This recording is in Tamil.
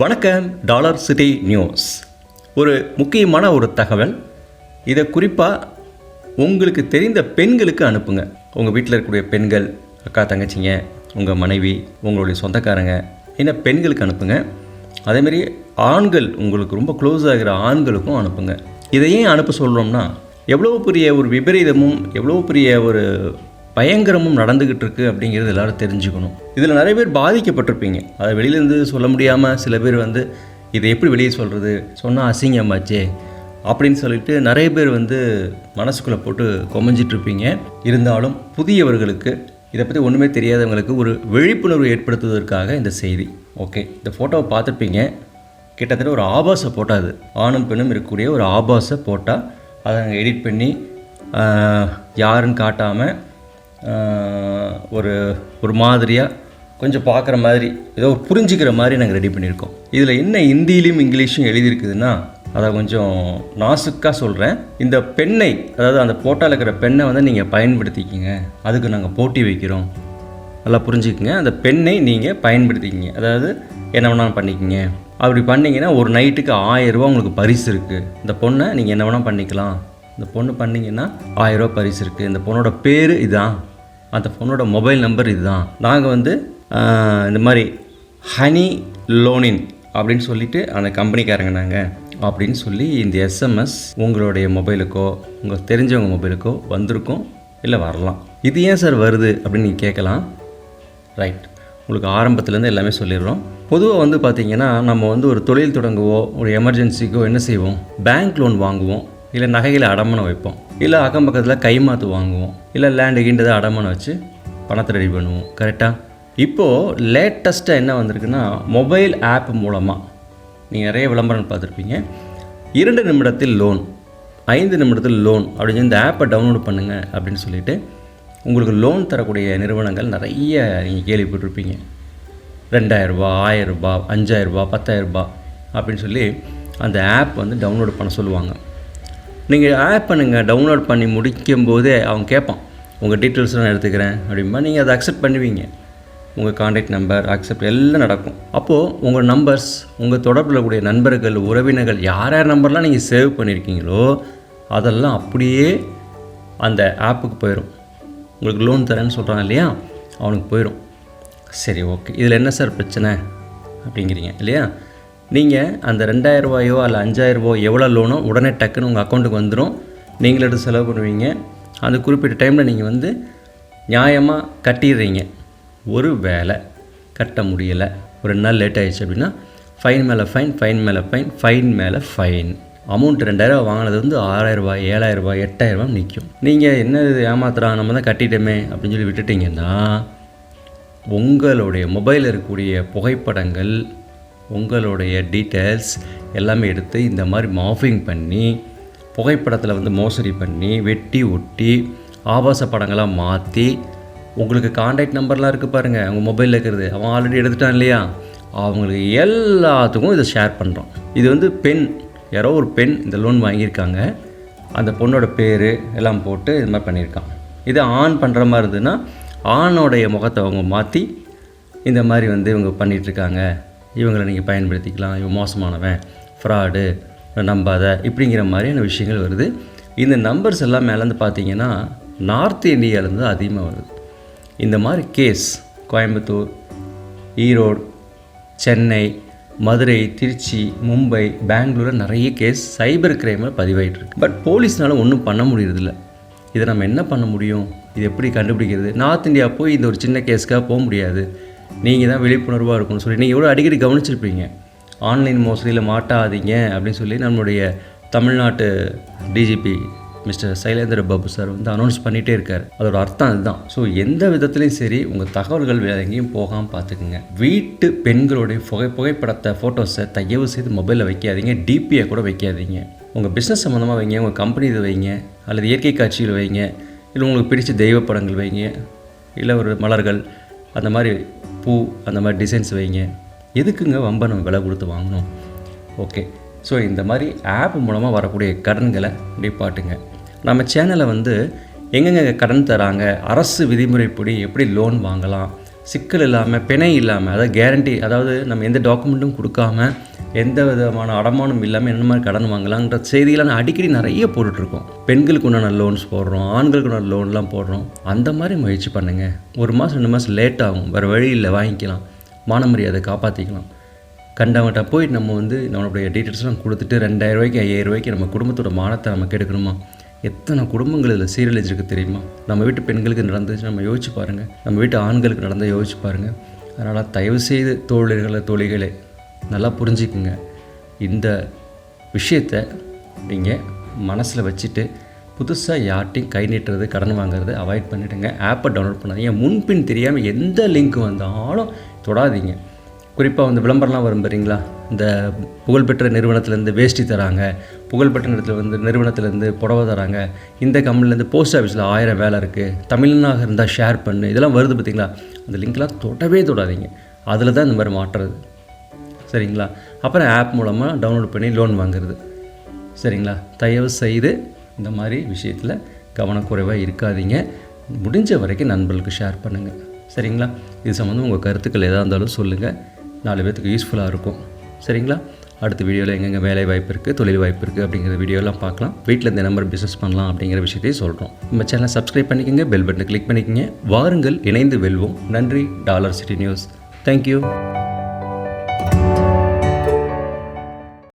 வணக்கம் டாலர் சிட்டி நியூஸ். ஒரு முக்கியமான ஒரு தகவல். இதை குறிப்பாக உங்களுக்கு தெரிந்த பெண்களுக்கு அனுப்புங்க. உங்கள் வீட்டில் இருக்கக்கூடிய பெண்கள் அக்கா தங்கச்சிங்க உங்கள் மனைவி உங்களுடைய சொந்தக்காரங்க என்ன பெண்களுக்கு அனுப்புங்க. அதேமாரி ஆண்கள் உங்களுக்கு ரொம்ப க்ளோஸ் ஆகிற ஆண்களுக்கும் அனுப்புங்க. இதை ஏன் அனுப்ப சொல்கிறோம்னா எவ்வளோ பெரிய ஒரு விபரீதமும் எவ்வளோ பெரிய ஒரு பயங்கரமும் நடந்துக்கிட்டு இருக்கு அப்படிங்கிறது எல்லாரும் தெரிஞ்சுக்கணும். இதில் நிறைய பேர் பாதிக்கப்பட்டிருப்பீங்க. அதை வெளியிலேருந்து சொல்ல முடியாமல் சில பேர் வந்து இதை எப்படி வெளியே சொல்கிறது சொன்னால் அசிங்கமாச்சே அப்படின்னு சொல்லிட்டு நிறைய பேர் வந்து மனசுக்குள்ளே போட்டு கொமஞ்சிட்டு இருப்பீங்க இருந்தாலும் புதியவர்களுக்கு இதை பற்றி ஒன்றுமே தெரியாதவங்களுக்கு ஒரு விழிப்புணர்வு ஏற்படுத்துவதற்காக இந்த செய்தி. ஓகே இந்த ஃபோட்டோவை பார்த்துருப்பீங்க. கிட்டத்தட்ட ஒரு ஆபாச போட்டோ அது. ஆணும் பெண்ணும் இருக்கக்கூடிய ஒரு ஆபாச போட்டால் அதை நாங்கள் எடிட் பண்ணி யாருன்னு காட்டாமல் ஒரு ஒரு மாதிரியாக கொஞ்சம் பார்க்குற மாதிரி ஏதோ ஒரு புரிஞ்சுக்கிற மாதிரி நாங்கள் ரெடி பண்ணியிருக்கோம். இதில் என்ன ஹிந்திலையும் இங்கிலீஷும் எழுதியிருக்குதுன்னா அதை கொஞ்சம் நாசுக்காக சொல்கிறேன் இந்த பெண்ணை அதாவது அந்த போட்டால் இருக்கிற பெண்ணை வந்து நீங்கள் பயன்படுத்திக்கிங்க. அதுக்கு நாங்கள் போட்டி வைக்கிறோம். நல்லா புரிஞ்சுக்கங்க. அந்த பெண்ணை நீங்கள் பயன்படுத்திக்கிங்க. அதாவது என்ன வேணாலும் பண்ணிக்கிங்க. அப்படி பண்ணிங்கன்னா ஒரு நைட்டுக்கு ஆயிரரூபா உங்களுக்கு பரிசு இருக்குது இந்த பொண்ணை நீங்கள் என்ன வேணால் பண்ணிக்கலாம். இந்த பொண்ணு பண்ணீங்கன்னா ஆயிரரூபா பரிசு இருக்குது இந்த பொண்ணோட பேர் இதுதான் அந்த ஃபோனோட மொபைல் நம்பர் இதுதான். நாங்கள் வந்து இந்த மாதிரி ஹனி லோனின் அப்படின்னு சொல்லிட்டு அந்த கம்பெனிக்காரங்க நாங்கள் அப்படின்னு சொல்லி இந்த எஸ்எம்எஸ் உங்களுடைய மொபைலுக்கோ உங்கள் தெரிஞ்சவங்க மொபைலுக்கோ வந்திருக்கும் இல்லை வரலாம். இது ஏன் சார் வருது அப்படின்னு நீங்கள் கேட்கலாம். ரைட் உங்களுக்கு ஆரம்பத்துலேருந்து எல்லாமே சொல்லிடுறோம். பொதுவாக வந்து பார்த்திங்கன்னா நம்ம வந்து ஒரு தொழில் தொடங்குவோ ஒரு எமர்ஜென்சிக்கோ என்ன செய்வோம்? பேங்க் லோன் வாங்குவோம் இல்லை நகைகளை அடமானம் வைப்போம். இல்லை அக்கம் பக்கத்தில் கைமாற்று வாங்குவோம். இல்லை லேண்டு கீண்டதை அடமானம் வச்சு பணத்தை ரெடி பண்ணுவோம். கரெக்டாக இப்போது லேட்டஸ்ட்டாக என்ன வந்திருக்குன்னா மொபைல் ஆப் மூலமாக நீங்கள் நிறைய விளம்பரம் பார்த்துருப்பீங்க. இரண்டு நிமிடத்தில் லோன் ஐந்து நிமிடத்தில் லோன் அப்படின்னு இந்த ஆப்பை டவுன்லோட் பண்ணுங்கள் அப்படின்னு சொல்லிட்டு உங்களுக்கு லோன் தரக்கூடிய நிறுவனங்கள் நிறைய நீங்கள் கேள்விப்பட்டிருப்பீங்க. ரெண்டாயிரரூபா ஆயிரரூபா அஞ்சாயிரரூபா பத்தாயிரரூபா அப்படின்னு சொல்லி அந்த ஆப் வந்து டவுன்லோட் பண்ண சொல்லுவாங்க. நீங்கள் ஆப்பை நீங்கள் டவுன்லோட் பண்ணி முடிக்கும் போதே அவன் கேட்பான் உங்கள் டீட்டெயில்ஸ் நான் எடுத்துக்கிறேன் அப்படிம்பா. நீங்கள் அதை அக்செப்ட் பண்ணுவீங்க. உங்கள் காண்டாக்ட் நம்பர் அக்செப்ட் எல்லாம் நடக்கும். அப்போது உங்கள் நம்பர்ஸ் உங்கள் தொடர்பில் கூடிய நண்பர்கள் உறவினர்கள் யார் யார் நம்பர்லாம் நீங்கள் சேவ் பண்ணியிருக்கீங்களோ அதெல்லாம் அப்படியே அந்த ஆப்புக்கு போயிடும் உங்களுக்கு லோன் தரேன்னு சொல்கிறான் இல்லையா? அவனுக்கு போயிடும் சரி ஓகே இதில் என்ன சார் பிரச்சனை? அப்படிங்கிறீங்க இல்லையா? நீங்கள் அந்த ரெண்டாயிரரூவாயோ அல்ல அஞ்சாயிரரூவோ எவ்வளோ லோனோ உடனே டக்குன்னு உங்கள் அக்கௌண்ட்டுக்கு வந்துடும் நீங்களே எடுத்து செலவு பண்ணுவீங்க. அந்த குறிப்பிட்ட டைமில் நீங்கள் வந்து நியாயமாக கட்டிடுறீங்க. ஒரு வேலை கட்ட முடியலை. ஒரு ரெண்டு நாள் லேட் ஆகிடுச்சு அப்படின்னா ஃபைன் மேலே ஃபைன் ஃபைன் மேலே ஃபைன் ஃபைன் மேலே ஃபைன் அமௌண்ட் ரெண்டாயிரம் வாங்கினது வந்து ஆறாயிரரூபா ஏழாயிரரூபா எட்டாயிரரூபா நிற்கும் நீங்கள் என்ன இது ஏமாத்துறா நம்ம தான் கட்டிட்டோமே அப்படின்னு சொல்லி விட்டுட்டீங்கன்னா உங்களுடைய மொபைலில் இருக்கக்கூடிய புகைப்படங்கள் உங்களுடைய டீட்டெயில்ஸ் எல்லாமே எடுத்து இந்த மாதிரி மாஃபிங் பண்ணி புகைப்படத்தில் வந்து மோசடி பண்ணி வெட்டி ஒட்டி ஆபாச படங்களாக மாற்றி உங்களுக்கு காண்டாக்ட் நம்பர்லாம் இருக்குது பாருங்கள் அவங்க மொபைலில் இருக்கிறது. அவன் ஆல்ரெடி எடுத்துட்டான் இல்லையா? அவங்களுக்கு எல்லாத்துக்கும் இதை ஷேர் பண்ணுறோம் இது வந்து பெண் யாரோ ஒரு பெண் இந்த லோன் வாங்கியிருக்காங்க. அந்த பொண்ணோட பேர் எல்லாம் போட்டு இது மாதிரி பண்ணியிருக்கான். இது ஆன் பண்ணுற மாதிரி இருந்ததுன்னா ஆணோடைய முகத்தை அவங்க மாற்றி இந்த மாதிரி வந்து இவங்க பண்ணிகிட்ருக்காங்க இவங்களை நீங்கள் பயன்படுத்திக்கலாம். இவன் மோசமானவன் ஃப்ராடு நம்பாத இப்படிங்கிற மாதிரியான விஷயங்கள் வருது. இந்த நம்பர்ஸ் எல்லாம் மேலேருந்து பார்த்தீங்கன்னா நார்த் இந்தியாவிலேருந்து அதிகமாக வருது. இந்த மாதிரி கேஸ் கோயம்புத்தூர் ஈரோடு சென்னை மதுரை திருச்சி மும்பை பெங்களூரில் நிறைய கேஸ் சைபர் கிரைமில் பதிவாயிட்டுருக்கு பட் போலீஸ்னால ஒன்றும் பண்ண முடியறதில்ல. இதை நம்ம என்ன பண்ண முடியும்? இது எப்படி கண்டுபிடிக்கிறது? நார்த் இந்தியா போய் இந்த ஒரு சின்ன கேஸ்க்காக போக முடியாது. நீங்கள் தான் விழிப்புணர்வாக இருக்கணும்னு சொல்லி. நீங்கள் எவ்வளோ அடிக்கடி கவனிச்சிருப்பீங்க. ஆன்லைன் மோசடியில் மாட்டாதீங்க அப்படின்னு சொல்லி நம்மளுடைய தமிழ்நாட்டு DGP mister Sylendra Babu sir வந்து அனௌன்ஸ் பண்ணிகிட்டே இருக்கார். அதோட அர்த்தம் அதுதான். ஸோ எந்த விதத்துலையும் சரி உங்கள் தகவல்கள் வேறு எங்கேயும் போகாமல் பார்த்துக்குங்க வீட்டு பெண்களுடைய புகை புகைப்படத்தை ஃபோட்டோஸை தயவு செய்து மொபைலில் வைக்காதீங்க. டிபியை கூட வைக்காதீங்க. உங்கள் பிஸ்னஸ் சம்மந்தமாக வைங்க உங்கள் கம்பெனி இதை வைங்க அல்லது இயற்கை காட்சிகள் வைங்க இல்லை உங்களுக்கு பிடிச்ச தெய்வ படங்கள் வைங்க இல்லை ஒரு மலர்கள் அந்த மாதிரி பூ அந்த மாதிரி டிசைன்ஸ் வைங்க. எதுக்குங்க வம்ப நம்ம விலை கொடுத்து வாங்கணும்? ஓகே ஸோ இந்த மாதிரி ஆப் மூலமாக வரக்கூடிய கடன்களை நிப்பாட்டுங்க நம்ம சேனலை வந்து எங்கெங்க கடன் தராங்க அரசு விதிமுறைப்படி எப்படி லோன் வாங்கலாம் சிக்கல் இல்லாமல் பிணை இல்லாமல் அதாவது கேரண்டி அதாவது நம்ம எந்த டாக்குமெண்ட்டும் கொடுக்காம எந்த விதமான அடமானம் இல்லாமல் என்ன மாதிரி கடன் வாங்கலாங்கிற செய்திகளை நான் அடிக்கடி நிறைய போட்டுட்ருக்கோம். பெண்களுக்கு உண்டான லோன்ஸ் போடுறோம் ஆண்களுக்கு உண்டான லோன்லாம் போடுறோம். அந்த மாதிரி முயற்சி பண்ணுங்கள் ஒரு மாதம் ரெண்டு மாதம் லேட் ஆகும். வேறு வழி இல்லை வாங்கிக்கலாம். மானமரியாதை காப்பாற்றிக்கலாம் கண்டவங்கிட்ட போய் நம்ம வந்து நம்மளுடைய டீட்டெயில்ஸ்லாம் கொடுத்துட்டு ரெண்டாயிரம் ரூபாய்க்கு ஐயாயிரம் ரூபாய்க்கு நம்ம குடும்பத்தோட மானத்தை நம்ம கெடுக்கணுமா? எத்தனை குடும்பங்கள் இதில் சீரழிஞ்சிருக்கு தெரியுமா? நம்ம வீட்டு பெண்களுக்கு நடந்துச்சு நம்ம யோசிச்சு பாருங்கள் நம்ம வீட்டு ஆண்களுக்கு நடந்தால் யோசிச்சு பாருங்கள் அதனால் தயவு செய்து தோழர்களை தோழிகளே நல்லா புரிஞ்சுக்குங்க. இந்த விஷயத்தை நீங்கள் மனசில் வச்சுட்டு புதுசாக யார்ட்டையும் கை நீட்டுறது கடன் வாங்குறது அவாய்ட் பண்ணிவிடுங்க ஆப்பை டவுன்லோட் பண்ணாதீங்க. முன்பின் தெரியாமல் எந்த லிங்க் வந்தாலும் தொடாதீங்க. குறிப்பாக வந்து விளம்பரம்லாம் வரும் பாருங்களா இந்த புகழ்பெற்ற நிறுவனத்துலேருந்து வேஷ்டி தராங்க. புகழ்பெற்ற நிறுவனத்தில் வந்து நிறுவனத்துலேருந்து புடவை தராங்க. இந்த கம்பெனிலேருந்து போஸ்ட் ஆஃபீஸில் ஆயிரம் வேலை இருக்குது தமிழ்நாக இருந்தால் ஷேர் பண்ணு. இதெல்லாம் வருது பார்த்தீங்களா அந்த லிங்க்லாம் தொடவே தொடாதீங்க. அதில் தான் இந்த மாதிரி மாற்றுறது சரிங்களா? அப்புறம் ஆப் மூலமாக டவுன்லோட் பண்ணி லோன் வாங்குறது. சரிங்களா? தயவு செய்து இந்த மாதிரி விஷயத்தில் கவனக்குறைவாக இருக்காதீங்க. முடிஞ்ச வரைக்கும் நண்பர்களுக்கு ஷேர் பண்ணுங்கள் சரிங்களா? இது சம்மந்தம் உங்கள் கருத்துக்கள் எதாக இருந்தாலும் சொல்லுங்கள் நாலு பேர்த்துக்கு யூஸ்ஃபுல்லாக இருக்கும். சரிங்களா? அடுத்த வீடியோவில் எங்கெங்கே வேலை வாய்ப்பு இருக்குது தொழில் வாய்ப்பு இருக்குது அப்படிங்கிற வீடியோலாம் பார்க்கலாம். வீட்டில் இந்த நம்பர் பிஸ்னஸ் பண்ணலாம் அப்படிங்கிற விஷயத்தையும் சொல்கிறோம் நம்ம சேனலை சப்ஸ்கிரைப் பண்ணிக்கோங்க பெல் பட்டனை கிளிக் பண்ணிக்கோங்க. வாருங்கள் இணைந்து வெல்வோம். நன்றி டாலர் சிட்டி நியூஸ். தேங்க்யூ